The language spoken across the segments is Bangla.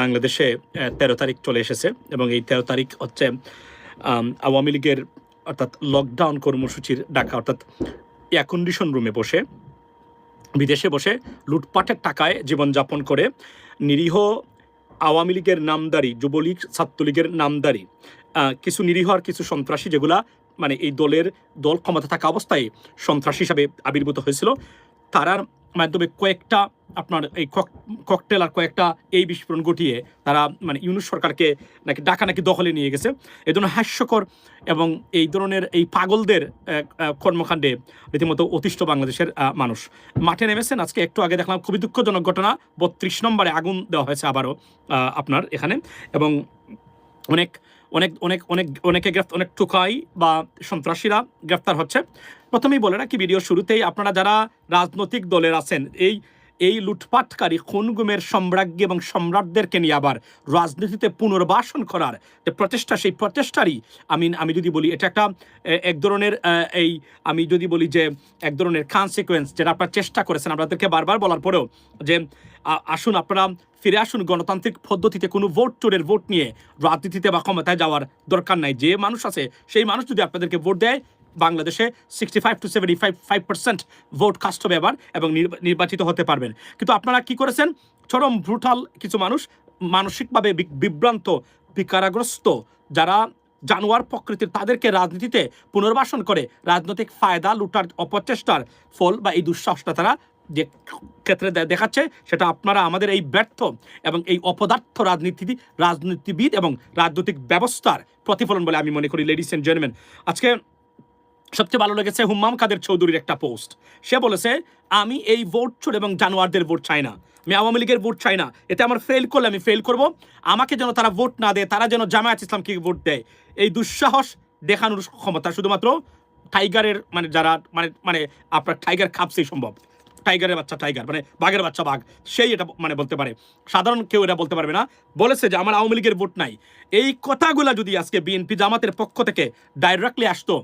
বাংলাদেশে তেরো তারিখ চলে এসেছে এবং এই তেরো তারিখ হচ্ছে আওয়ামী লীগের অর্থাৎ লকডাউন কর্মসূচির ডাকা, অর্থাৎ এয়ার কন্ডিশন রুমে বসে, বিদেশে বসে লুটপাটের টাকায় জীবনযাপন করে নিরীহ আওয়ামী লীগের নামদারি, যুবলীগ, ছাত্রলীগের নামদারি কিছু নিরীহ আর কিছু সন্ত্রাসী যেগুলা মানে এই দলের দল ক্ষমতা থাকা অবস্থায় সন্ত্রাসী হিসাবে আবির্ভূত হয়েছিল। তারার মাধ্যমে কয়েকটা আপনার এই ককটেল আর কয়েকটা এই বিস্ফোরণ ঘটিয়ে তারা মানে ইউনুস সরকারকে নাকি ডাকা নাকি দখলে নিয়ে গেছে। এই ধরনের হাস্যকর এবং এই ধরনের এই পাগলদের কর্মকাণ্ডে রীতিমতো অতিষ্ঠ বাংলাদেশের মানুষ। মাঠে নেমেছেন, আজকে একটু আগে দেখলাম, খুবই দুঃখজনক ঘটনা। বত্রিশ নম্বরে আগুন দেওয়া হয়েছে আবারও আপনার এখানে। এবং অনেক অনেক অনেক অনেক, অনেকে গ্রেফতার অনেক টুকাই বা সন্ত্রাসীরা গ্রেফতার হচ্ছে। প্রথমেই বলে রাখি, ভিডিও শুরুতেই আপনারা যারা রাজনৈতিক দলের আছেন, এই এই লুটপাটকারী খুনগুমের সম্রাজ্ঞী এবং সম্রাটদেরকে নিয়ে আবার রাজনীতিতে পুনর্বাসন করার যে প্রচেষ্টা, সেই প্রচেষ্টারই আমি আমি যদি বলি, এটা একটা এক ধরনের এই, আমি যদি বলি যে, এক ধরনের কনসিকুয়েন্স যেটা আপনারা চেষ্টা করেছেন। আপনাদেরকে বারবার বলার পরেও যে আসুন, আপনারা ফিরে আসুন, গণতান্ত্রিক পদ্ধতিতে কোনো ভোট চোরের ভোট নিয়ে রাজনীতিতে বা ক্ষমতায় যাওয়ার দরকার নাই। যে মানুষ আছে, সেই মানুষ যদি আপনাদেরকে ভোট দেয় বাংলাদেশে sixty five to seventy five five percent vote cast হবে এবার এবং নির্বা- নির্বাচিত হতে পারবেন। কিন্তু আপনারা কি করেছেন? চরম ব্রুটাল কিছু মানুষ মানসিকভাবে বিভ্রান্ত, বিকারাগ্রস্ত, যারা জানোয়ার প্রকৃতির তাদেরকে রাজনীতিতে পুনর্বাসন করে, রাজনৈতিক ফায়দা, লুটার অপচেষ্টার ফল বা এই দুঃসাহসটা তারা যে ক্ষেত্রে দেখাচ্ছে, সেটা আপনারা আমাদের এই ব্যর্থ এবং এই অপদার্থ রাজনীতি, রাজনীতিবিদ এবং রাজনৈতিক ব্যবস্থার প্রতিফলন বলে আমি মনে করি লেডিস এন্ড জেন্টলম্যান আজকে সবচেয়ে ভালো লেগেছে হুম্মাম কাদের চৌধুরীর একটা পোস্ট। সে বলেছে, আমি এই ভোট চোর এবং জানোয়ারদের ভোট চাই না। আমি আওয়ামী লীগের ভোট চাই না। এতে আমার ফেল করলে আমি ফেল করব। আমাকে যেন তারা ভোট না দেয়, তারা যেন জামায়াত ইসলামকে ভোট দেয়। এই দুঃসাহস দেখানোর ক্ষমতা শুধুমাত্র টাইগারের মানে যারা মানে মানে আপনার টাইগার খাপসেই সম্ভব। টাইগারের বাচ্চা টাইগার মানে বাঘের বাচ্চা বাঘ। সেই এটা মানে বলতে পারে। সাধারণ কেউ এটা বলতে পারবে না। বলেছে যে, আমার আওয়ামী লীগের ভোট নাই। এই কথাগুলা যদি আজকে বিএনপি জামাতের পক্ষ থেকে ডাইরেক্টলি আসতো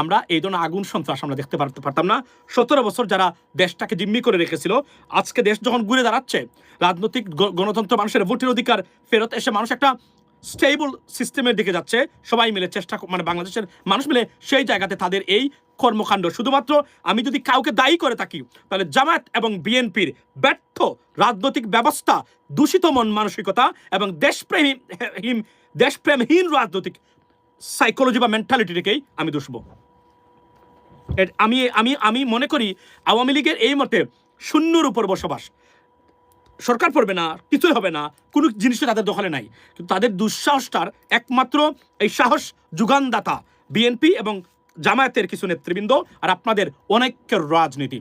আমরা এই ধরনের আগুন সন্ত্রাস আমরা দেখতে পারতে পারতাম না। সতেরো বছর যারা দেশটাকে জিম্মি করে রেখেছিল, আজকে দেশ যখন ঘুরে দাঁড়াচ্ছে, রাজনৈতিক গণতন্ত্র মানুষের ভোটের অধিকার ফেরত এসে মানুষ একটা স্টেবল সিস্টেমের দিকে যাচ্ছে। সবাই মিলে চেষ্টা মানে বাংলাদেশের মানুষ মিলে সেই জায়গাতে তাদের এই কর্মকাণ্ড। শুধুমাত্র আমি যদি কাউকে দায়ী করে থাকি, তাহলে জামায়াত এবং বিএনপির ব্যর্থ রাজনৈতিক ব্যবস্থা, দূষিত মন মানসিকতা এবং দেশপ্রেমহীন দেশপ্রেমহীন রাজনৈতিক সাইকোলজি বা মেন্টালিটিকেই আমি দুষবো। আমি আমি আমি মনে করি আওয়ামী লীগের এই মতে শূন্যর উপর বসবাস। সরকার পড়বে না, কিছুই হবে না, কোনো জিনিসই তাদের দখলে নাই। কিন্তু তাদের দুঃসাহসটার একমাত্র এই সাহস যুগানদাতা, বিএনপি এবং জামায়াতের কিছু নেতৃবৃন্দ আর আপনাদের অনেকের রাজনীতি।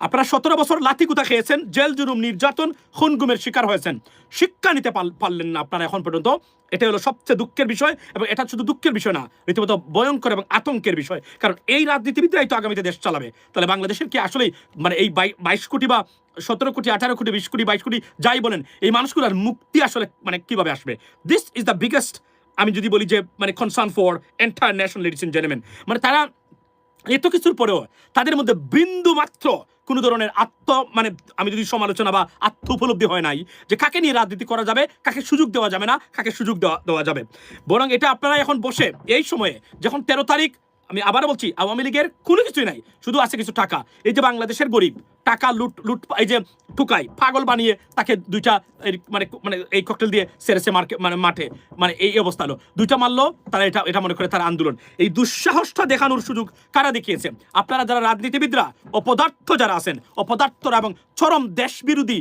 আপনারা সতেরো বছর লাথিকুতা খেয়েছেন, জেল জুলুম, নির্যাতন, খুনগুমের শিকার হয়েছেন। শিক্ষা নিতে পারলেন না আপনারা এখন পর্যন্ত। এটা হলো সবচেয়ে দুঃখের বিষয় এবং এটা শুধু দুঃখের বিষয় না, রীতিমতো ভয়ঙ্কর এবং আতঙ্কের বিষয়। কারণ এই রাজনীতিবিদরাই তো আগামীতে দেশ চালাবে। তাহলে বাংলাদেশের কি আসলেই মানে এই বাইশ কোটি বা সতেরো কোটি, আঠারো কোটি, বিশ কোটি, বাইশ কোটি যাই বলেন, এই মানুষগুলোর মুক্তি আসলে মানে কীভাবে আসবে? দিস ইজ দ্য বিগেস্ট আমি যদি বলি যে মানে concern for international ladies and gentleman মানে তারা এত কিছুর পরেও তাদের মধ্যে বিন্দু মাত্র কোনো ধরনের আত্ম মানে আমি যদি সমালোচনা বা আত্ম উপলব্ধি হয় নাই, যে কাকে নিয়ে রাজনীতি করা যাবে, কাকে সুযোগ দেওয়া যাবে না, কাকে সুযোগ দেওয়া দেওয়া যাবে। বরং এটা আপনারা এখন বসে এই সময়ে যখন তেরো তারিখ আমি আবার বলছি, আওয়ামী লীগের কোনো কিছুই নাই, শুধু আছে কিছু টাকা। এই যে বাংলাদেশের গরিব, টাকা লুট লুট, এই যে ঠুকাই পাগল বানিয়ে তাকে দুইটা মানে মানে এই ককটেল দিয়ে সেরেছে মার্কে মানে মাঠে মানে এই অবস্থা হলো। দুইটা মারলো, তারা এটা এটা মনে করে তার আন্দোলন। এই দুঃসাহসটা দেখানোর সুযোগ কারা দেখিয়েছে? আপনারা যারা রাজনীতিবিদরা, অপদার্থ যারা আছেন, অপদার্থরা এবং চরম দেশবিরোধী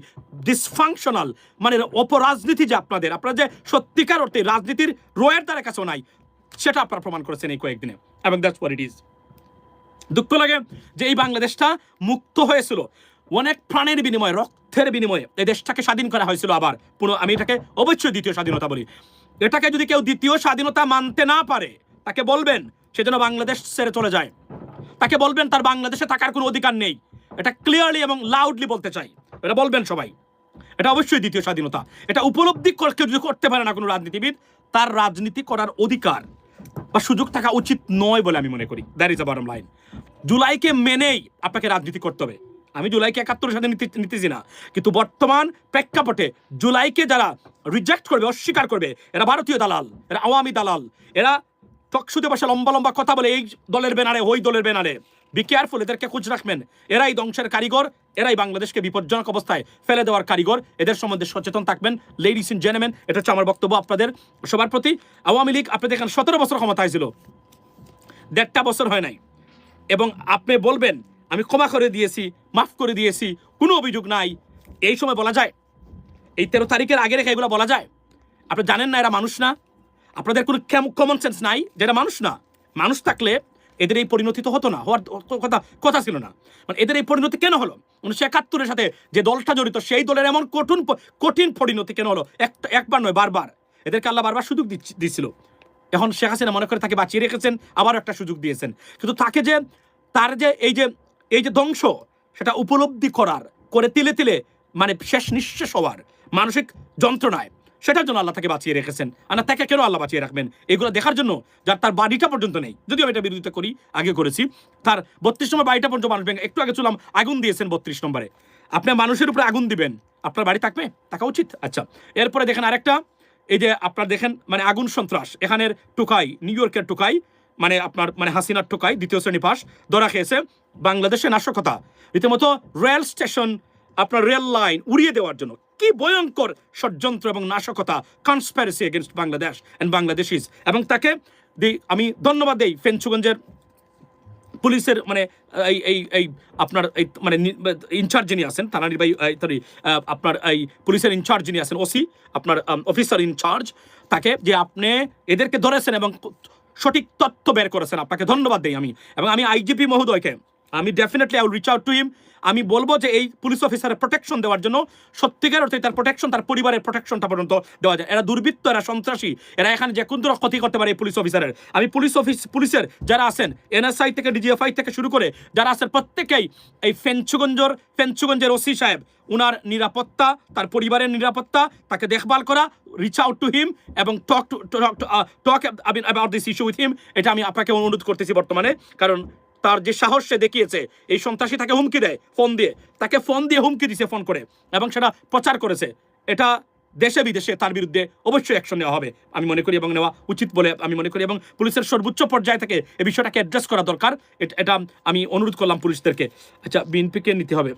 ডিসফাংশনাল মানে অপরাজনীতি যে আপনাদের, আপনারা যে সত্যিকার অর্থে রাজনীতির রয়ের দ্বারা কাছেও নাই, সেটা আপনারা প্রমাণ করেছেন এই কয়েকদিনে। এবং দ্যাটস হোয়াট ইট ইজ দুঃখ লাগে যে এই বাংলাদেশটা মুক্ত হয়েছিল। অনেক প্রাণের বিনিময়ে, রক্তের বিনিময়ে এই দেশটাকে স্বাধীন করা হয়েছিল আবার। পুরো আমি এটাকে অবশ্যই দ্বিতীয় স্বাধীনতা বলি। এটাকে যদি কেউ দ্বিতীয় স্বাধীনতা মানতে না পারে, তাকে বলবেন সে যেন বাংলাদেশ ছেড়ে চলে যায়। তাকে বলবেন তার বাংলাদেশে থাকার কোনো অধিকার নেই। এটা ক্লিয়ারলি এবং লাউডলি বলতে চাই। এটা বলবেন সবাই। এটা অবশ্যই দ্বিতীয় স্বাধীনতা। এটা উপলব্ধি যদি করতে পারে না কোনো রাজনীতিবিদ, তার রাজনীতি করার অধিকার। বা সুযোগ থাকা উচিত নয় বলে আমি মনে করি। দ্যাট ইজ আ লাইন জুলাইকে মেনেই আপনাকে রাজনীতি করতে হবে। আমি জুলাইকে একাত্তরের সাথে নিতে নিতেছি না। কিন্তু বর্তমান প্রেক্ষাপটে জুলাইকে যারা রিজেক্ট করবে, অস্বীকার করবে, এরা ভারতীয় দালাল, এরা আওয়ামী দালাল, এরা টকশুতে বসে লম্বা লম্বা কথা বলে এই দলের ব্যানারে, ওই দলের ব্যানারে। বি কেয়ারফুল এদেরকে খোঁজ রাখবেন। এরাই ধ্বংসের কারিগর, এরাই বাংলাদেশকে বিপজ্জনক অবস্থায় ফেলে দেওয়ার কারিগর। এদের সম্বন্ধে সচেতন থাকবেন। লেডিস ইন জেনেমেন এটা হচ্ছে আমার বক্তব্য আপনাদের সবার প্রতি। আওয়ামী লীগ আপনি দেখেন সতেরো বছর ক্ষমতায় ছিল দেড়টা বছর হয় নাই। এবং আপনি বলবেন, আমি ক্ষমা করে দিয়েছি, মাফ করে দিয়েছি, কোনো অভিযোগ নাই। এই সময় বলা যায়, এই তেরো তারিখের আগে রেখে এগুলো বলা যায়। আপনি জানেন না এরা মানুষ না। আপনাদের কোনো কমন সেন্স নাই যেটা মানুষ না। মানুষ থাকলে এদের এই পরিণতি তো হতো না, হওয়ার কথা কথা ছিল না। মানে এদের এই পরিণতি কেন হলো? উনিশশো একাত্তরের সাথে যে দলটা জড়িত, সেই দলের এমন কঠিন কঠিন পরিণতি কেন হলো? একটা একবার নয়, বারবার। এদেরকে আল্লাহ বারবার সুযোগ দিচ্ছ- দিচ্ছিল এখন শেখ হাসিনা মনে করে তাকে বাঁচিয়ে রেখেছেন, আবার একটা সুযোগ দিয়েছেন। কিন্তু তাকে যে, তার যে এই যে এই যে ধ্বংস, সেটা উপলব্ধি করার, করে তিলে তিলে মানে শেষ নিঃশেষ হওয়ার মানসিক যন্ত্রণায় সেটার জন্য আল্লাহ তাকে বাঁচিয়ে রেখেছেন। আর তাকে কেন আল্লাহ বাঁচিয়ে রাখবেন? এগুলো দেখার জন্য যার তার বাড়িটা পর্যন্ত নেই। যদিও আমি এটা বিরোধিতা করি, আগে করেছি। তার বত্রিশ নম্বর বাড়িটা পর্যন্ত মানুষ একটু আগে চুলাম, আগুন দিয়েছেন বত্রিশ নম্বরে। আপনি মানুষের উপরে আগুন দিবেন। আপনার বাড়ি থাকবে? থাকা উচিত? আচ্ছা। এরপরে দেখেন আরেকটা। এই যে আপনার দেখেন মানে আগুন সন্ত্রাস। এখানের টোকাই, নিউ ইয়র্কের টোকাই মানে আপনার মানে হাসিনার টোকাই, দ্বিতীয় শ্রেণি পাস, ধরা খেয়েছে বাংলাদেশের নাশকতা। রীতিমতো রেল স্টেশন, আপনার রেল লাইন উড়িয়ে দেওয়ার জন্য। কি ভয়ঙ্কর ষড়যন্ত্র এবং নাশকতা conspiracy against Bangladesh and Bangladeshis এবং তাকে দি, আমি ধন্যবাদ দেই ফেঞ্চুগঞ্জের পুলিশের মানে এই এই এই আপনার, এই মানে ইনচার্জ যিনি আছেন থানা নির্বাহী সরি আপনার এই পুলিশের ইনচার্জ যিনি আছেন, ওসি, আপনার অফিসার ইনচার্জ তাকে যে আপনি এদেরকে ধরেছেন এবং সঠিক তথ্য বের করেছেন, আপনাকে ধন্যবাদ দেই আমি। এবং আমি আইজিপি মহোদয়কে, আমি definitely I will reach out to him আমি বলব যে এই পুলিশ অফিসারের প্রোটেকশন দেওয়ার জন্য সত্যিকার অর্থে তার প্রোটেকশন তার পরিবারের প্রোটেকশনটা পর্যন্ত দেওয়া যায়। এরা দুর্বৃত্ত, এরা সন্ত্রাসী, এরা এখানে যে কোন ধরনের ক্ষতি করতে পারে এই পুলিশ অফিসারের আমি পুলিশ অফিস পুলিশের যারা আছেন এনএসআই থেকে ডিজিএফআই থেকে শুরু করে যারা আছেন, প্রত্যেকেই এই ফেঞ্চুগঞ্জর, ফেঞ্চুগঞ্জের ওসি সাহেব, উনার নিরাপত্তা, তার পরিবারের নিরাপত্তা, তাকে দেখভাল করা রিচ আউট টু হিম এবং talk to talk talk I mean about this issue with him এটা আমি আপনাকে অনুরোধ করতেছি বর্তমানে। কারণ তার যে সাহস সে দেখিয়েছে, এই সন্ত্রাসী তাকে হুমকি দেয়, ফোন দিয়ে। তাকে ফোন দিয়ে হুমকি দিছে ফোন করে এবং সেটা প্রচার করেছে। এটা দেশে বিদেশে তার বিরুদ্ধে অবশ্যই অ্যাকশন নেওয়া হবে। আমি মনে করি এবং নেওয়া উচিত বলে আমি মনে করি এবং পুলিশের সর্বোচ্চ পর্যায়ে থেকে এই বিষয়টাকে অ্যাড্রেস করা দরকার। এটা আমি অনুরোধ করলাম পুলিশদেরকে। আচ্ছা বিএনপিকে নিতে হবে।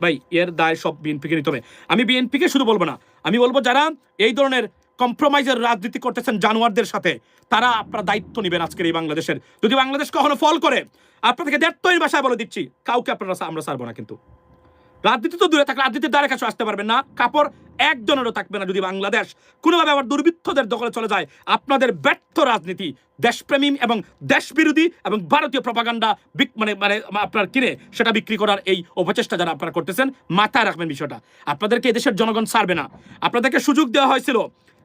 ভাই- এর দায় সব বিএনপিকে নিতে হবে। আমি বিএনপিকে শুধু বলব না, আমি বলব যারা এই ধরনের কম্প্রোমাইজের রাজনীতি করতেছেন জানোয়ারদের সাথে, তারা আপনার দায়িত্ব নেবেন আজকের এই বাংলাদেশের। যদি বাংলাদেশ কখনো ফল করে, আপনাদেরকে দেড়তই ভাষায় বলে দিচ্ছি, কাউকে আপনারা আমরা ছাড়বো না কিন্তু। রাজনীতি তো দূরে থাকলে রাজনীতির দ্বারা কাছে আসতে পারবেন না, কাপড় একজনেরও থাকবে না যদি বাংলাদেশ কোনোভাবে আবার দুর্বৃত্তদের দখলে চলে যায়। আপনাদের ব্যর্থ রাজনীতি, দেশপ্রেমী এবং দেশবিরোধী এবং ভারতীয় প্রপাগান্ডা মানে মানে আপনার কিনে সেটা বিক্রি করার এই অপচেষ্টা যারা আপনারা করতেছেন, মাথায় রাখবেন বিষয়টা। আপনাদেরকে এদেশের জনগণ ছাড়বে না। আপনাদেরকে সুযোগ দেওয়া হয়েছিল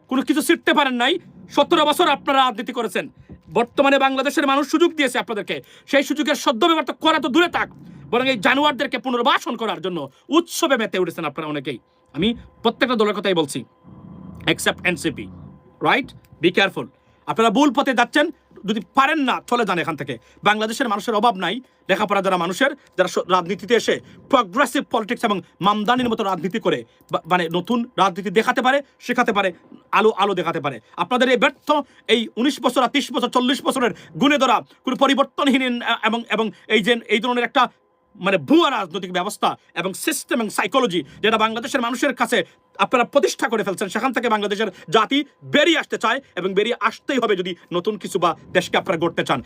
কোনো কিছু শিখতে পারেন নাই। সতেরো বছর আপনারা রাজনীতি করেছেন। বর্তমানে বাংলাদেশের মানুষ সুযোগ দিয়েছে আপনাদেরকে। সেই সুযোগের সদ্য ব্যবহার তো করা তো দূরে থাক। বরং এই জানুয়ারদেরকে পুনর্বাসন করার জন্য উৎসবে মেতে উঠেছেন আপনারা অনেকেই। আমি প্রত্যেকটা দলের কথাই বলছি। Except NCP right be careful আপনারা ভুল পথে যাচ্ছেন যদি পারেন না, চলে যান এখান থেকে। বাংলাদেশের মানুষের অভাব নাই, লেখাপড়া যারা মানুষের, যারা রাজনীতিতে এসে প্রগ্রেসিভ পলিটিক্স এবং মামদানির মতো রাজনীতি করে মানে নতুন রাজনীতি দেখাতে পারে, শেখাতে পারে, আলো আলো দেখাতে পারে। আপনাদের এই ব্যর্থ, এই উনিশ বছর আর তিরিশ বছর, চল্লিশ বছরের গুণে ধরা কোনো পরিবর্তনহীন এবং এবং এই যে, এই ধরনের একটা মানে ভুয়া রাজনৈতিক ব্যবস্থা এবং সিস্টেম এবং সাইকোলজি যেটা বাংলাদেশের মানুষের কাছে আপনারা প্রতিষ্ঠা করে ফেলছেন, সেখান থেকে বাংলাদেশের জাতি বেরিয়ে আসতে চায় এবং বেরিয়ে আসতেই হবে যদি নতুন কিছু বা দেশকে আপনারা গড়তে চান।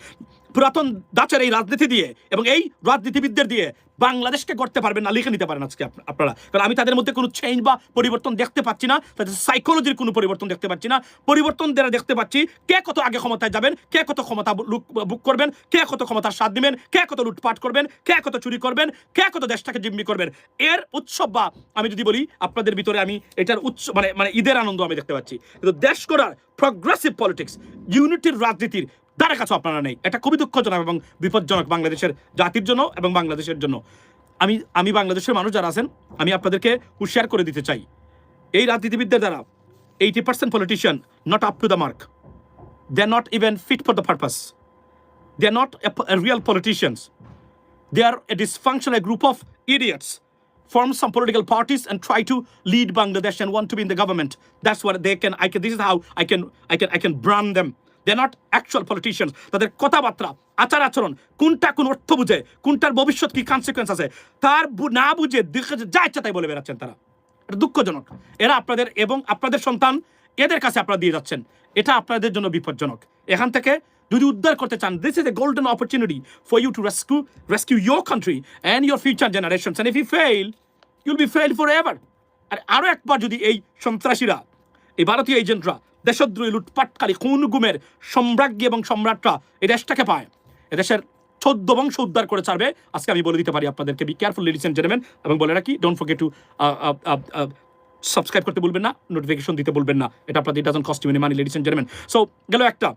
পুরাতন দাচের এই রাজনীতি দিয়ে এবং এই রাজনীতিবিদদের দিয়ে বাংলাদেশকে গড়তে পারবেন না, লিখে নিতে পারেন আজকে আপনারা। কারণ আমি তাদের মধ্যে কোনো চেঞ্জ বা পরিবর্তন দেখতে পাচ্ছি না, তাদের সাইকোলজির কোনো পরিবর্তন দেখতে পাচ্ছি না। পরিবর্তন দ্বারা দেখতে পাচ্ছি কে কত আগে ক্ষমতায় যাবেন, কে কত ক্ষমতা বুক করবেন, কে কত ক্ষমতার স্বাদ দিবেন কে কত লুটপাট করবেন, কে কত চুরি করবেন, কে কত দেশটাকে জিম্মি করবেন। এর উৎসব বা আমি যদি বলি আপনাদের ভিতরে আমি এটার উৎস মানে মানে ঈদের আনন্দ আমি দেখতে পাচ্ছি। কিন্তু দেশ করার প্রগ্রেসিভ পলিটিক্স ইউনিটির রাজনীতির তার কাছে আপনারা নেই। এটা খুবই দুঃখজনক এবং বিপজ্জনক বাংলাদেশের জাতির জন্য এবং বাংলাদেশের জন্য। আমি আমি বাংলাদেশের মানুষ যারা আছেন, আমি আপনাদেরকে হুশিয়ার করে দিতে চাই। এই রাজনীতিবিদদের দ্বারা eighty percent politician not up to the mark they are not even fit for the purpose they are not real politicians they are a dysfunction a group of idiots form some political parties and try to lead Bangladesh and want to be in the government that's where they can I can this is how I can I can I can brand them They're not actual politician তাদের কথাবার্তা, আচার আচরণ, কোনটা কোন অর্থ বুঝে, কোনটার ভবিষ্যৎ কি কনসিকুয়েন্স আছে, তার না বুঝে যা ইচ্ছা তাই বলে বেড়াচ্ছেন তারা। এটা দুঃখজনক। এরা আপনাদের এবং আপনাদের সন্তান, এদের কাছে আপনারা দিয়ে যাচ্ছেন। এটা আপনাদের জন্য বিপজ্জনক। এখান থেকে যদি উদ্ধার করতে চান this is a golden opportunity for you to rescue rescue your country and your future generations and if you fail you'll be fail forever আর আরও একবার যদি এই সন্ত্রাসীরা এই ভারতীয় এজেন্টরা দেশদ্রোহী, লুটপাটকারী, খুন, গুমের সম্রাজ্ঞী এবং সম্রাটরা এই দেশটাকে পায়। এদেশের চোদ্দ বংশ উদ্ধার করে ছাড়বে। আজকে আমি বলে দিতে পারি আপনাদেরকে be careful ladies and gentleman এবং বলে রাখি ডোন্ট ফরগেট টু সাবস্ক্রাইব করতে বলবেন না নোটিফিকেশন দিতে বলবেন না। এটা আপনাদের doesn't cost you money ladies and gentleman so গেল একটা।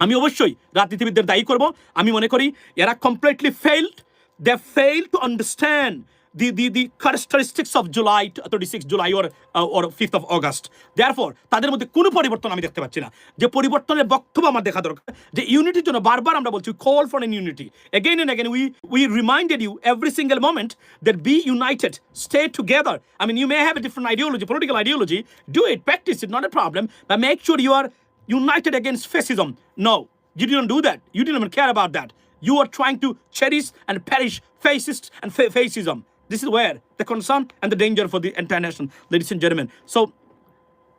আমি অবশ্যই রাজনীতিবিদদের দায়ী করব। আমি মনে করি, এরা completely failed they fail to understand the, the, the characteristics of July, 36 July or, uh, or 5th of August. Therefore, তাদের মধ্যে কোনো পরিবর্তন আমি দেখতে পাচ্ছি না যে পরিবর্তনের বক্তব্য আমার দেখা দরকার যে ইউনিটির জন্য বারবার আমরা বলছি call for an unity again and again we we reminded you every single moment that be united stay together I mean you may have a different ideology political ideology do it practise it not a problem but make sure you are united against fascism. No, you didn't do that. You didn't even care about that. You are trying to cherish and perish fascists and fa- fascism. This is where the concern and the danger for the entire nation, ladies and gentlemen. So,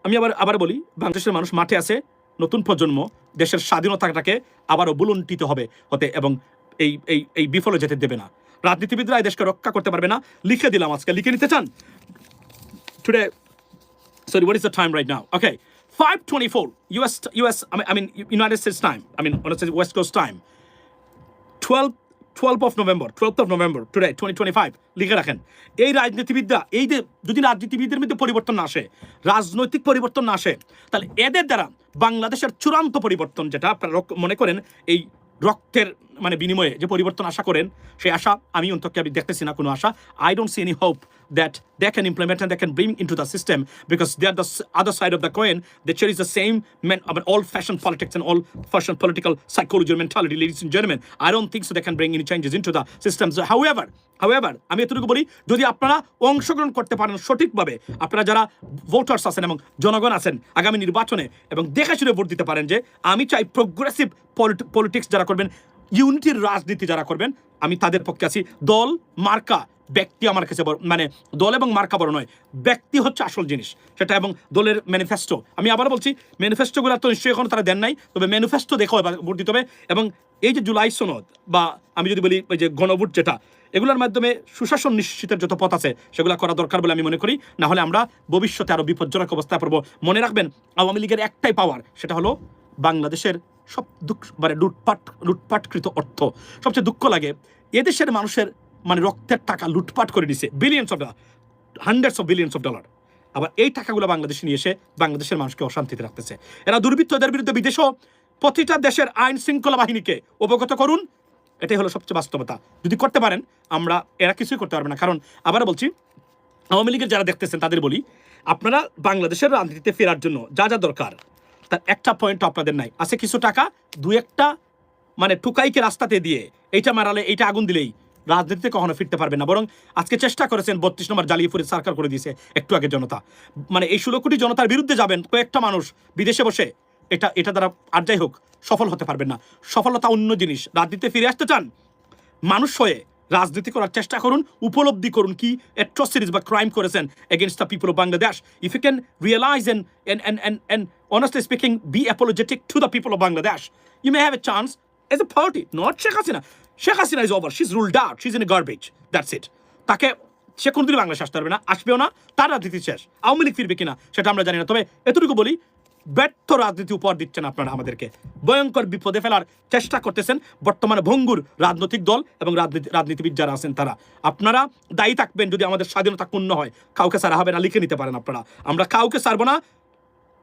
আমি আবার আবার বলি বাংলাদেশের মানুষ মাঠে আছে নতুন প্রজন্ম দেশের স্বাধীনতাটাকে আবারও বুলন্টিত হবে হতে এবং এই এই এই বিফলে যেতে দেবে না রাজনীতিবিদরা এই দেশকে রক্ষা করতে পারবে না লিখে দিলাম আজকে লিখে নিতে চান today sorry, what is the time right now? Okay, 524 US, US, I mean, I mean United States time. I mean, honestly, West Coast time. 12 12th of November, 12th of November, today, 2025, লিখে রাখেন এই রাজনীতিবিদরা এই যে যদি রাজনীতিবিদদের মধ্যে পরিবর্তন না আসে রাজনৈতিক পরিবর্তন না আসে তাহলে এদের দ্বারা বাংলাদেশের চূড়ান্ত পরিবর্তন যেটা আপনারা মনে করেন এই রক্তের মানে বিনিময়ে যে পরিবর্তন আশা করেন, সেই আশা আমি অন্তকে আমি দেখতেছি না কোনো আশা। I don't see any hope that they can implement they can bring into the system because they are the other side of the coin they chair is the same men আবার all fashion politics and all fashion political psychology mentality leads in Germany I don't think they can bring in changes into the system however however আমি এতটুকু বলি, যদি আপনারা অংশগ্রহণ করতে পারেন সঠিকভাবে, আপনারা যারা ভোটার্স আছেন এবং জনগণ আছেন আগামী নির্বাচনে এবং দেখা শুনে ভোট দিতে পারেন যে, আমি চাই প্রোগ্রেসিভ পলিটিক্স যারা করবেন ইউনিটির রাজনীতি যারা করবেন, আমি তাদের পক্ষে আছি। দল, মার্কা, ব্যক্তি আমার কাছে মানে দল এবং মার্কা বড় নয়, ব্যক্তি হচ্ছে আসল জিনিস। সেটা এবং দলের ম্যানিফেস্টো আমি আবার বলছি ম্যানিফেস্টোগুলো তো নিশ্চয়ই এখনও তারা দেন নাই, তবে ম্যানিফেস্টো দেখো ভোট দিতে হবে। এবং এই যে জুলাই সনদ বা আমি যদি বলি ওই যে গণভোট যেটা, এগুলোর মাধ্যমে সুশাসন নিশ্চিতের যত পথ আছে, সেগুলো করা দরকার বলে আমি মনে করি। না হলে আমরা ভবিষ্যতে আরও বিপজ্জনক অবস্থায় পড়ব। মনে রাখবেন, আওয়ামী লীগের একটাই পাওয়ার সেটা হলো বাংলাদেশের সব দুঃখ মানে লুটপাট, লুটপাটকৃত অর্থ। সবচেয়ে দুঃখ লাগে, এদেশের মানুষের মানে রক্তের টাকা লুটপাট করে নিছে billions of dollar hundreds of billions of dollar আবার এই টাকাগুলো বাংলাদেশে নিয়ে এসে বাংলাদেশের মানুষকে অশান্তিতে রাখতেছে। এরা দুর্বৃত্তদের বিরুদ্ধে বিদেশও প্রতিটা দেশের আইন শৃঙ্খলা বাহিনীকে অবগত করুন। এটাই হলো সবচেয়ে বাস্তবতা। যদি করতে পারেন, আমরা এরা কিছুই করতে পারবে না। কারণ আবার বলছি, আওয়ামী লীগের যারা দেখতেছেন, তাদের বলি, আপনারা বাংলাদেশের রাজনীতিতে ফেরার জন্য যা যা দরকার তার একটা পয়েন্ট আপনাদের নাই। আছে কিছু টাকা দু একটা মানে টুকাইকে রাস্তাতে দিয়ে, এইটা মারালে, এইটা আগুন দিলেই রাজনীতিতে কখনো ফিরতে পারবে না। বরং আজকে চেষ্টা করেছেন বত্রিশ নম্বর জ্বালিয়ে সরকার করে দিয়েছে, একটু আগে জনতা। মানে এই ষোলো কোটি জনতার বিরুদ্ধে যাবেন কয়েকটা মানুষ বিদেশে বসে, এটা এটা দ্বারা আর যাই হোক, সফল হতে পারবেন না। সফলতা অন্য জিনিস। রাজনীতিতে ফিরে আসতে চান মানুষ হয়ে রাজনীতি করার চেষ্টা করুন, উপলব্ধি করুন কি অ্যাট্রসিটিস বা ক্রাইম করেছেন against the people of Bangladesh if you can realize and and and and and honestly speaking be apologetic to the people of Bangladesh you may have a chance as a party not Sheikh Hasina Sheikh Hasina is over she is ruled out she is in a garbage that's it তাকে সে কোনোদিন বাংলাদেশ আসতে পারবে না, আসবেও না, তার রাজনীতি শেষ। আওয়ামী লীগ ফিরবে কিনা, সেটা আমরা জানি না। তবে এতটুকু বলি ব্যর্থ রাজনীতি উপহার দিচ্ছেন আপনারা আমাদেরকে। ভয়ঙ্কর বিপদে ফেলার চেষ্টা করতেছেন বর্তমানে ভঙ্গুর রাজনৈতিক দল এবং রাজনীতি রাজনীতিবিদ যারা আছেন তারা। আপনারা দায়ী থাকবেন যদি আমাদের স্বাধীনতা ক্ষুণ্ণ হয়। কাউকে সারা হবে না, লিখে নিতে পারেন আপনারা। আমরা কাউকে সারবো না,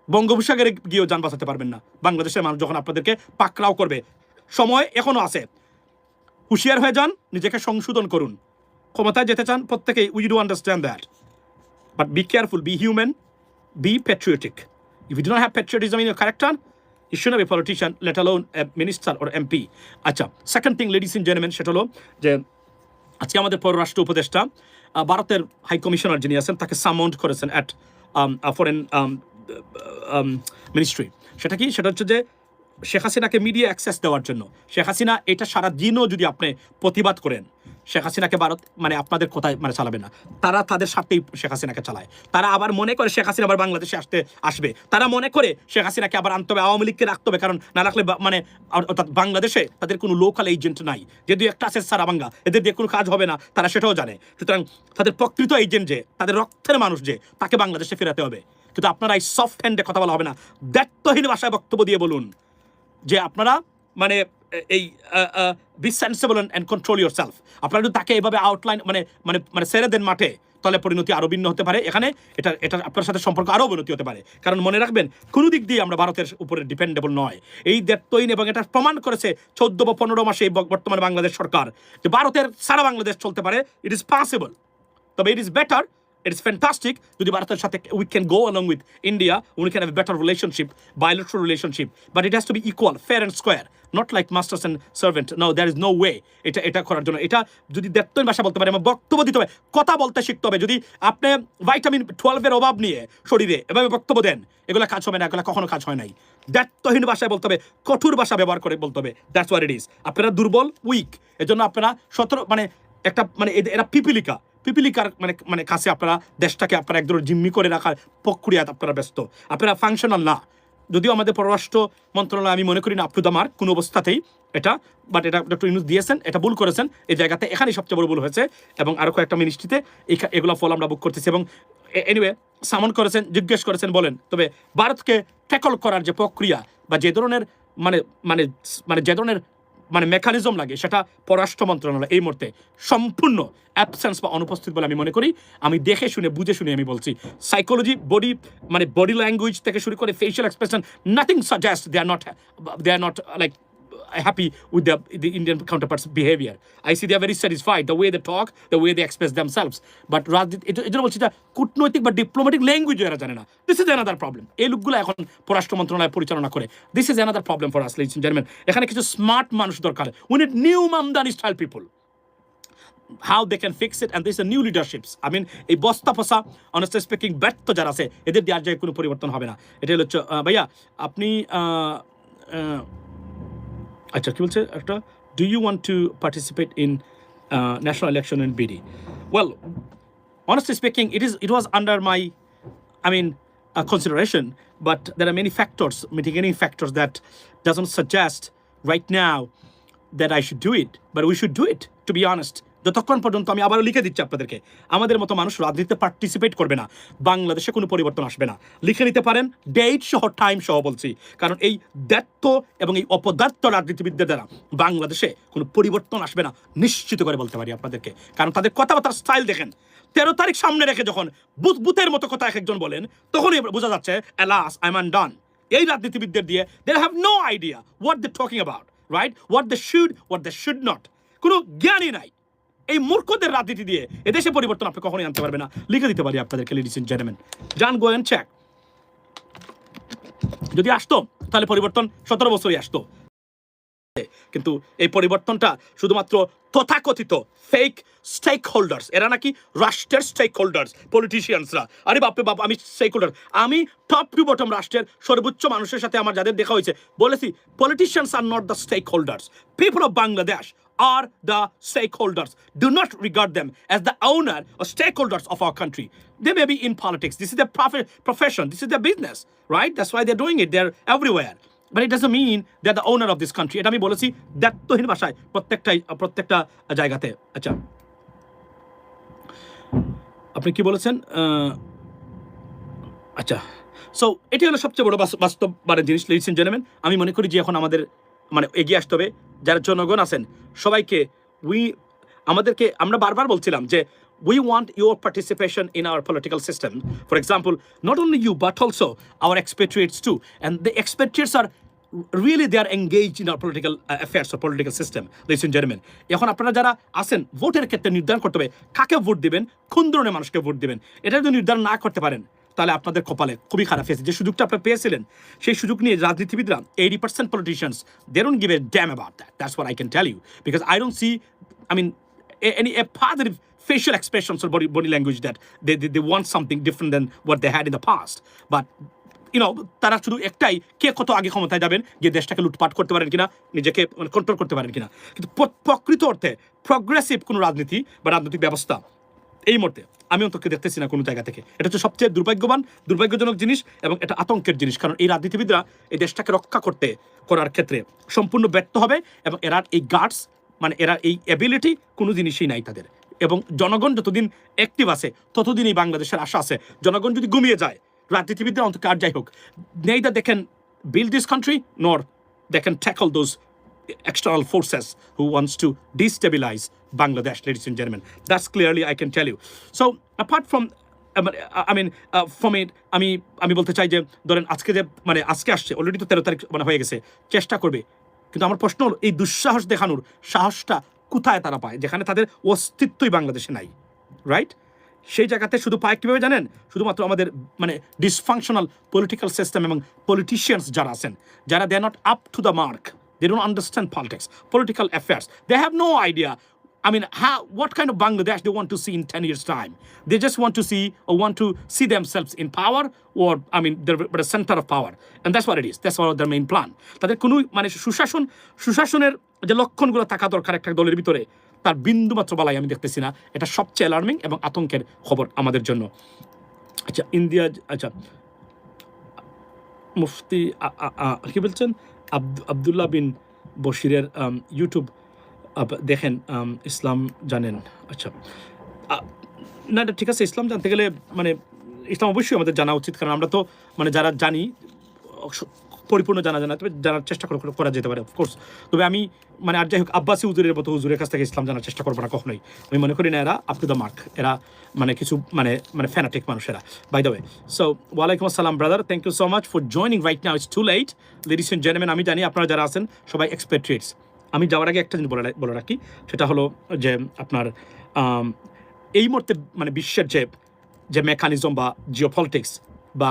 বঙ্গোপসাগরে গিয়েও যান বাঁচাতে পারবেন না। বাংলাদেশের মানুষ যখন আপনাদেরকে পাকড়াও করবে, সময় এখনও আছে। হুঁশিয়ার হয়ে যান, নিজেকে সংশোধন করুন। ক্ষমতায় যেতে চান, প্রত্যেকেই we do understand that but be careful be human be patriotic if you do not have patriotism in your character you should not be a politician, let alone a minister or MP. আচ্ছা second thing ladies in gentleman সেটা হলো যে আজকে আমাদের পররাষ্ট্র উপদেষ্টা ভারতের হাই কমিশনার যিনি আছেন তাকে সামাউন্ড করেছেন অ্যাট ফরেন মিনিস্ট্রি সেটা কি? সেটা হচ্ছে যে শেখ হাসিনাকে মিডিয়া অ্যাক্সেস দেওয়ার জন্য। শেখ হাসিনা এটা সারা দিনও যদি আপনি প্রতিবাদ করেন শেখ হাসিনাকে ভারত মানে আপনাদের কোথায় মানে চালাবে না। তারা তাদের স্বার্থেই শেখ হাসিনাকে চালায়। তারা আবার মনে করে শেখ হাসিনা আবার বাংলাদেশে আসতে আসবে। তারা মনে করে শেখ হাসিনাকে আবার আনতে হবে, আওয়ামী লীগকে রাখতে হবে, কারণ না রাখলে মানে অর্থাৎ বাংলাদেশে তাদের কোনো লোকাল এজেন্ট নাই। যে একটা আছে সারা বাংলা, এদের দিয়ে কোনো কাজ হবে না, তারা সেটাও জানে। সুতরাং তাদের প্রকৃত এজেন্ট যে, তাদের রক্তের মানুষ যে, তাকে বাংলাদেশে ফেরাতে হবে। কিন্তু আপনারা এই সফট হ্যান্ডে কথা বলা হবে না। দায়িত্বহীন ভাষায় বক্তব্য দিয়ে বলুন যে আপনারা মানে এই be sensible and control yourself আপনারা যদি তাকে এভাবে আউটলাইন মানে মানে মানে ছেড়ে দেন মাঠে, তাহলে পরিণতি আরও ভিন্ন হতে পারে। এখানে এটা এটা আপনার সাথে সম্পর্ক আরও অবনতি হতে পারে। কারণ মনে রাখবেন, কোনো দিক দিয়ে আমরা ভারতের উপরে ডিপেন্ডেবল নয়। এই দায়িত্বহীন এবং এটা প্রমাণ করেছে চোদ্দ বা পনেরো মাসে এই বর্তমানে বাংলাদেশ সরকার। যে ভারতের সারা বাংলাদেশ চলতে পারে ইট ইজ পসিবল তবে it is better is fantastic যদি ভারতের সাথে we can go along with India we can have better relationship bilateral relationship. It has to be equal fair and square not like masters and servant no there is no way এটা এটা করার জন্য এটা যদি দেড়তন ভাষা বলতে পারে এবং বক্তব্য দিতে হবে কথা বলতে শিখতে হবে যদি আপনি ভাইটামিন টুয়েলভের অভাব নিয়ে শরীরে এভাবে বক্তব্য দেন এগুলো কাজ হবে না এগুলো কখনো কাজ হয় নাই দায়িত্বহীন ভাষায় বলতে হবে কঠোর ভাষা ব্যবহার করে বলতে হবে দ্যাটস ওয়ার ইট ইজ আপনারা দুর্বল উইক এজন্য আপনারা সতেরো মানে একটা মানে এরা পিপিলিকা পিপিলিকার মানে মানে কাছে আপনারা, দেশটাকে আপনারা একদম জিম্মি করে রাখার প্রক্রিয়াতে আপনারা ব্যস্ত। আপনারা ফাংশনাল না যদিও আমাদের পররাষ্ট্র মন্ত্রণালয়, আমি মনে করি না আপ টু মার্ক কোনো অবস্থাতেই এটা বাট এটা ডক্টর ইউনুস দিয়েছেন, এটা ভুল করেছেন, এই জায়গাতে এখানেই সবচেয়ে বড় ভুল হয়েছে, এবং আরও কয়েকটা মিনিস্ট্রিতে এগুলো ফল আমরা বুক করতেছি, এবং এনিওয়ে সামন করেছেন, জিজ্ঞেস করেছেন, বলেন, তবে ভারতকে ট্যাকল করার যে প্রক্রিয়া, বা যে ধরনের মানে মানে মানে যে ধরনের মানে মেকানিজম লাগে, সেটা পররাষ্ট্র মন্ত্রণালয় এই মুহূর্তে সম্পূর্ণ অ্যাবসেন্স বা অনুপস্থিত বলে আমি মনে করি। আমি দেখে শুনে, বুঝে শুনে আমি বলছি। সাইকোলজি বডি মানে বডি ল্যাঙ্গুয়েজ থেকে শুরু করে facial expression nothing suggest they are not they are not like happy with the, the Indian counterparts' behavior. I see they are very satisfied the way they talk, the way they express themselves. But এটা বলছি যে কূটনৈতিক বা ডিপ্লোম্যাটিক ল্যাঙ্গুয়েজ এরা জানে না দিস ইজ অ্যানাদার প্রবলেম এই লোকগুলো এখন পররাষ্ট্র মন্ত্রণালয় পরিচালনা করে this is another problem for us ladies gentleman এখানে কিছু স্মার্ট মানুষ দরকার we need new Mamdani style people how they can fix it and this is a new leaderships. এই বস্তা ফসা honestly speaking ব্যর্থ যারা আছে এদের দিয়ে আর কোনো পরিবর্তন হবে না এটা হচ্ছে, ভাইয়া আপনি আচ্ছা কি বলছে একটা do you want to participate in national election in BD well honestly speaking it is it was under my i mean uh, consideration but there are many factors mitigating factors that doesn't suggest right now that i should do it but we should do it to be honest যতক্ষণ পর্যন্ত আমি আবারও লিখে দিচ্ছি আপনাদেরকে, আমাদের মতো মানুষ রাজনীতিতে পার্টিসিপেট করবে না। বাংলাদেশে কোনো পরিবর্তন আসবে না। লিখে নিতে পারেন ডেট সহ টাইম সহ বলছি। কারণ এই দ্যাত্ত এবং এই অপদার্থ রাজনীতিবিদদের দ্বারা বাংলাদেশে কোনো পরিবর্তন আসবে না। নিশ্চিত করে বলতে পারি আপনাদেরকে। কারণ তাদের কথাবার্তার স্টাইল দেখেন। তেরো তারিখ সামনে রেখে যখন বুথ বুথের মতো কথা এক একজন বলেন, তখনই বোঝা যাচ্ছে অ্যালাস আই মান ডান এই রাজনীতিবিদদের দিয়ে they have no idea what they talking about right what they should what they should not কোনো জ্ঞানই নাই। এই মূর্খদের রাজনীতি দিয়ে এদেশে পরিবর্তন আপনি কখনোই আনতে পারবে না। লিখে দিতে পারি আপনাদেরকে লেডিস এন্ড জেন্টলম্যান জান গো এন্ড চেক যদি আসতো, তাহলে পরিবর্তন সতেরো বছরই আসতো। কিন্তু এই পরিবর্তনটা শুধুমাত্র তথাকথিত ফেক স্টেক হোল্ডার্স এরা নাকি রাষ্ট্রের স্টেক হোল্ডার্স পলিটিশিয়ানসরা আরে বাপরে বাপ, আমি স্টেক হোল্ডার আমি টপ টু বটম রাষ্ট্রের সর্বোচ্চ মানুষের সাথে আমার যাদের দেখা হয়েছে, বলেছি politicians are not the stakeholders people of Bangladesh are the stakeholders. Do not regard them as the owner or stakeholders of our country. They may be in politics. This is their prof- profession. This is their business, right? That's why they're doing it. They're everywhere. But it doesn't mean they're the owner of this country. এটা আমি বলেছি দায়িত্বহীন ভাষায় প্রত্যেকটাই প্রত্যেকটা জায়গাতে আচ্ছা আপনি কি বলেছেন আচ্ছা সো এটি হলো সবচেয়ে বড় বাস- বাস্তব মানে জিনিস লিডস জেনেমেন আমি মনে করি যে এখন আমাদের মানে এগিয়ে আসতে হবে যারা জনগণ আছেন, সবাইকে উই আমাদেরকে আমরা বারবার বলছিলাম যে we want your participation in our political system for example not only you but also our expatriates too and the expatriates are really they are engage in our political affairs or political system leads in Germany এখন আপনারা যারা আছেন ভোটের ক্ষেত্রে নির্ধারণ করতে হবে। কাকে ভোট দিবেন? কোন ধরনের মানুষকে ভোট দিবেন? এটা যদি নির্ধারণ না করতে পারেন তাহলে আপনাদের কপালে খুবই খারাপ হয়েছে যে সুযোগটা আপনারা পেয়েছিলেন সেই সুযোগ নিয়ে রাজনীতিবিদরা eighty percent politicians they don't give a damn about that that's what I can tell you because I don't see I mean any a positive facial expressions or body, body language that they, they, they want something different than what they had in the past. But you তারা শুধু একটাই কে কত আগে ক্ষমতায় যাবেন যে দেশটাকে লুটপাট করতে পারেন কিনা নিজেকে মানে কন্ট্রোল করতে পারেন কিনা। কিন্তু প্রকৃত অর্থে প্রগ্রেসিভ কোনো রাজনীতি বা রাজনৈতিক ব্যবস্থা এই মুহূর্তে আমি অন্তকে দেখতেছি না কোনো জায়গা থেকে। এটা হচ্ছে সবচেয়ে দুর্ভাগ্যবান, দুর্ভাগ্যজনক জিনিস এবং এটা আতঙ্কের জিনিস। কারণ এই রাজনীতিবিদরা এই দেশটাকে রক্ষা করতে, করার ক্ষেত্রে সম্পূর্ণ ব্যর্থ হবে এবং এরা এই গার্ডস মানে এরা এই অ্যাবিলিটি কোনো জিনিসই নাই তাদের। এবং জনগণ যতদিন অ্যাক্টিভ আছে ততদিন এই বাংলাদেশের আশা আছে। জনগণ যদি ঘুমিয়ে যায়, রাজনীতিবিদরা অন্তত আর যাই হোক, নেই দা দেখেন build this country nor they can tackle those external forces who wants to destabilize Bangladesh, ladies and gentlemen. That's clearly I can tell you. So apart from I mean, uh, from it, আমি আমি বলতে চাই যে ধরেন আজকে যে মানে আজকে আসছে অলরেডি তো তেরো তারিখ মানে হয়ে গেছে চেষ্টা করবে কিন্তু আমার প্রশ্ন হলো এই দুঃসাহস দেখানোর সাহসটা কোথায় তারা পায় যেখানে তাদের অস্তিত্বই বাংলাদেশে নাই রাইট সেই জায়গাতে শুধু পায় কীভাবে জানেন শুধুমাত্র আমাদের মানে ডিসফাংশনাল পলিটিক্যাল সিস্টেম এবং পলিটিশিয়ানস যারা আছেন যারা they not up to the mark they don't understand politics political affairs they have no idea I mean, how, what kind of Bangladesh they want to see in 10 years' time? They just want to see or want to see themselves in power or, I mean, they're the center of power. And that's what it is. That's what their main plan. তাদের কোনো মানে সুশাসন সুশাসনের যে লক্ষণগুলো থাকা দরকার একটা দলের ভিতরে তার বিন্দুমাত্র বালাই আমি দেখতেছি না এটা সবচেয়ে অ্যালার্মিং এবং আতঙ্কের খবর আমাদের জন্য আচ্ছা ইন্ডিয়া আচ্ছা মুফতি কি বলছেন আব্দু আবদুল্লাহ বিন বশিরের ইউটিউব দেখেন ইসলাম জানেন আচ্ছা না এটা ঠিক আছে ইসলাম জানতে গেলে মানে ইসলাম অবশ্যই আমাদের জানা উচিত কারণ আমরা তো মানে যারা জানি পরিপূর্ণ জানা জানা তবে জানার চেষ্টা করা যেতে পারে অফকোর্স তবে আমি মানে আর যাই হোক আব্বাসি হুজুরের মতো হুজুরের কাছ থেকে ইসলাম জানার চেষ্টা করব না কখনোই আমি মনে করি না এরা আপ টু দ্য মার্ক এরা মানে কিছু মানে মানে ফ্যানাটিক মানুষেরা বাই দ্য ওয়ে সো ওয়ালাইকুম আসসালাম brother thank you so much for joining right now it's too late ladies and gentleman আমি জানি আপনারা যারা আছেন সবাই এক্সপেক্টেটস আমি যাওয়ার আগে একটা জিনিস বলে বলে রাখি, সেটা হলো যে আপনার এই মুহূর্তে মানে বিশ্বের যে যে মেকানিজম বা জিওপলিটিক্স বা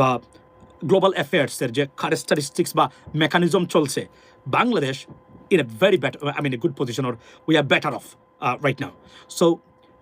বা গ্লোবাল অ্যাফেয়ার্সের যে ক্যারেক্টারিস্টিক্স বা মেকানিজম চলছে, Bangladesh in a very better I mean a good position or we are better off right now so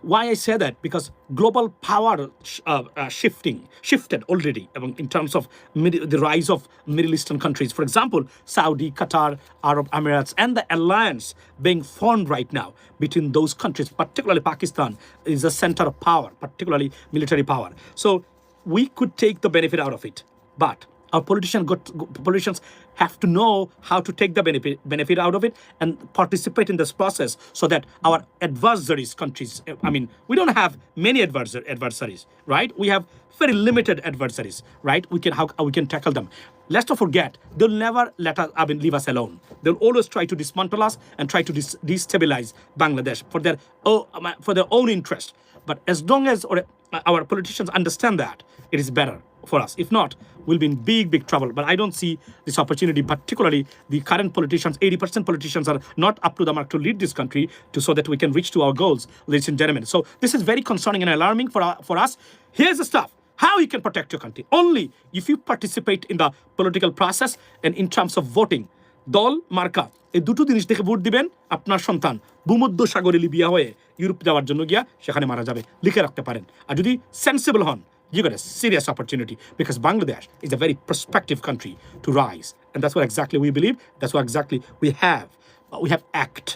why I say that because global power sh- uh, uh, shifting shifted already in terms of the rise of Middle Eastern countries. For example, Saudi, Qatar, Arab Emirates, and the alliance being formed right now between those countries, particularly Pakistan, is a center of power, particularly military power. So we could take the benefit out of it, but our politician got, politicians have to know how to take the benefit benefit out of it and participate in this process so that our adversaries countries eh, i mean we don't have many adversar- adversaries right? We have very limited adversaries right? We can how, we can tackle them. Let's not forget they'll never let us i mean leave us alone. They'll always try to dismantle us and try to destabilize bangladesh for their oh, um, for their own interest. But as long as or, Uh, our politicians understand that it is better for us. If not, we'll be in big, big trouble. But I don't see this opportunity, particularly the current politicians, 80% politicians are not up to the mark to lead this country to so that we can reach to our goals, ladies and gentlemen. So this is very concerning and alarming for, our, for us. Here's the stuff. How you can protect your country? Only if you participate in the political process and in terms of voting. দল, মার্কা, এই দুটো জিনিস দেখে ভোট দিবেন আপনার সন্তান। ভূমধ্য সাগরে লিবিয়া হয়ে ইউরোপ যাওয়ার জন্য গিয়া সেখানে মারা যাবে। লিখে রাখতে পারেন। আর যদি সেন্সিবল হন you got a serious opportunity because Bangladesh is a very prospective country to rise and that's exactly we believe that's where exactly we have we have act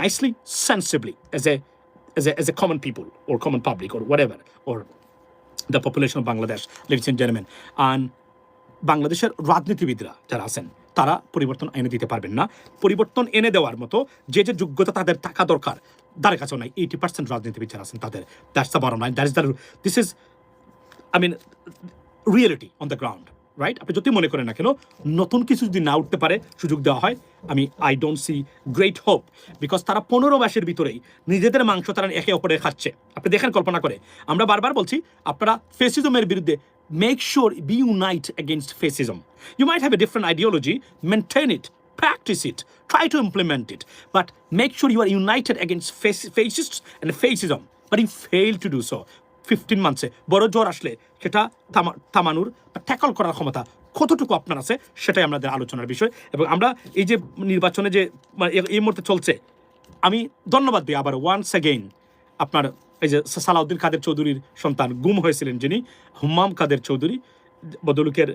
nicely sensibly as a as a as a common people or common public or whatever or the population of Bangladesh lives in Germany and বাংলাদেশের রাজনীতিবিদরা যারা আছেন তারা পরিবর্তন এনে দিতে পারবেন না। পরিবর্তন এনে দেওয়ার মতো যে যে যোগ্যতা তাদের থাকা দরকার, তাদের কাছেও নাই। এইটি পার্সেন্ট রাজনীতিবিদ যারা আছেন তাদের। That's the bottom line that is the this is I mean reality on the ground right আপনি যদি মনে করেন না কেন, নতুন কিছু যদি না উঠতে পারে, সুযোগ দেওয়া হয়, আমি I don't see great hope because তারা পনেরো মাসের ভিতরেই নিজেদের মাংস তারা একে অপরে খাচ্ছে। আপনি দেখেন কল্পনা করে। আমরা বারবার বলছি, আপনারা ফেসিজমের বিরুদ্ধে make sure be unite against fascism you might have a different ideology maintain it practice it, try to implement it, but make sure you are united against fascists and fascism. But you fail to do so. Fifteen মান্থসে বড় জ্বর আসলে সেটা থামা- থামানোর বা ট্যাকল করার ক্ষমতা কতটুকু আপনার আছে সেটাই আমাদের আলোচনার বিষয় এবং আমরা এই যে নির্বাচনে যে এই মুহূর্তে চলছে আমি ধন্যবাদ দিই আবার ওয়ান্স অ্যাগেইন আপনার এই যে সালাউদ্দিন কাদের চৌধুরীর সন্তান, গুম হয়েছিলেন যিনি, হুম্মাম কাদের চৌধুরী, বদলুকের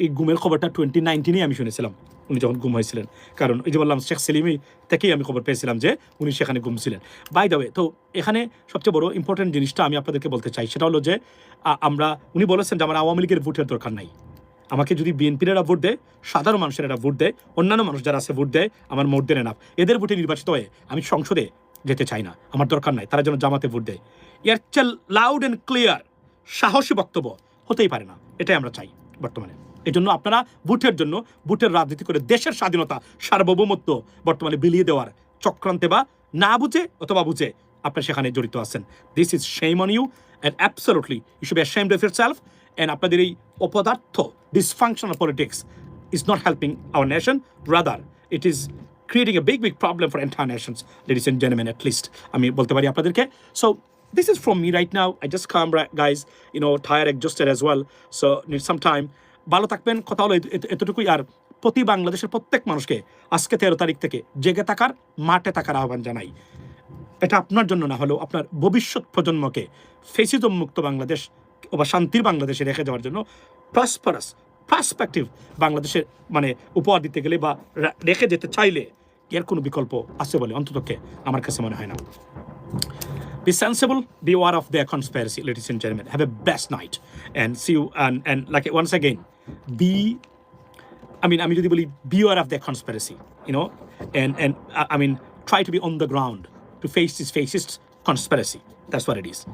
এই গুমের খবরটা টোয়েন্টি নাইনটিনেই আমি শুনেছিলাম, উনি যখন গুম হয়েছিলেন। কারণ এই যে বললাম, শেখ সেলিমি থেকেই আমি খবর পেয়েছিলাম যে উনি সেখানে গুম ছিলেন। বাই ওয়ে তো এখানে সবচেয়ে বড় ইম্পর্টেন্ট জিনিসটা আমি আপনাদেরকে বলতে চাই, সেটা হলো যে আমরা, উনি বলেছেন যে আমার আওয়ামী লীগের ভোটের দরকার নাই। আমাকে যদি বিএনপির এরা ভোট দেয়, সাধারণ মানুষের এরা ভোট দেয়, অন্যান্য মানুষ যারা আছে ভোট দেয়, আমার মোট দেন এনাফ এদের ভোটে নির্বাচিত হয়ে আমি সংসদে যেতে চাই না। আমার দরকার নাই তারা যেন জামাতে ভোট দেয়। এর চেয়ে লাউড অ্যান্ড ক্লিয়ার সাহসী বক্তব্য হতেই পারে না এটাই আমরা চাই বর্তমানে। এই জন্য আপনারা ভোটের জন্য ভোটের রাজনীতি করে দেশের স্বাধীনতা সার্বভৌমত্ব বর্তমানে বিলিয়ে দেওয়ার চক্রান্তে বা না বুঝে অথবা বুঝে আপনি সেখানে জড়িত আছেন। This is shame on you and absolutely you should be ashamed of self and আপনাদের এই অপদার্থ dysfunctional politics is not helping our nation Rather, it is creating a big, big problem for entire nations, ladies and gentlemen, at least. আমি বলতে পারি আপনাদেরকে So this is from me right now. I just come, right, guys, you know, tired, exhausted as well. So need some time. ভালো থাকবেন কথা হলো এত- এত- এতটুকুই আর প্রতি বাংলাদেশের প্রত্যেক মানুষকে আজকে তেরো তারিখ থেকে জেগে থাকার মাঠে থাকার আহ্বান জানাই এটা আপনার জন্য না হলেও আপনার ভবিষ্যৎ প্রজন্মকে ফেসিজম মুক্ত বাংলাদেশ বা শান্তির বাংলাদেশে রেখে যাওয়ার জন্য প্রসপারাস পার্সপেক্টিভ বাংলাদেশের মানে উপহার দিতে গেলে বা রেখে যেতে চাইলে এর কোনো বিকল্প আছে বলে অন্ততকে আমার কাছে মনে হয় না Be sensible, be aware of their conspiracy, ladies and gentlemen. Have a best night and see you. And, and like once again, be I mean, I mean, বলি be aware of their conspiracy, you know, and and I mean, try to be on the ground to face this fascist conspiracy. That's what it is.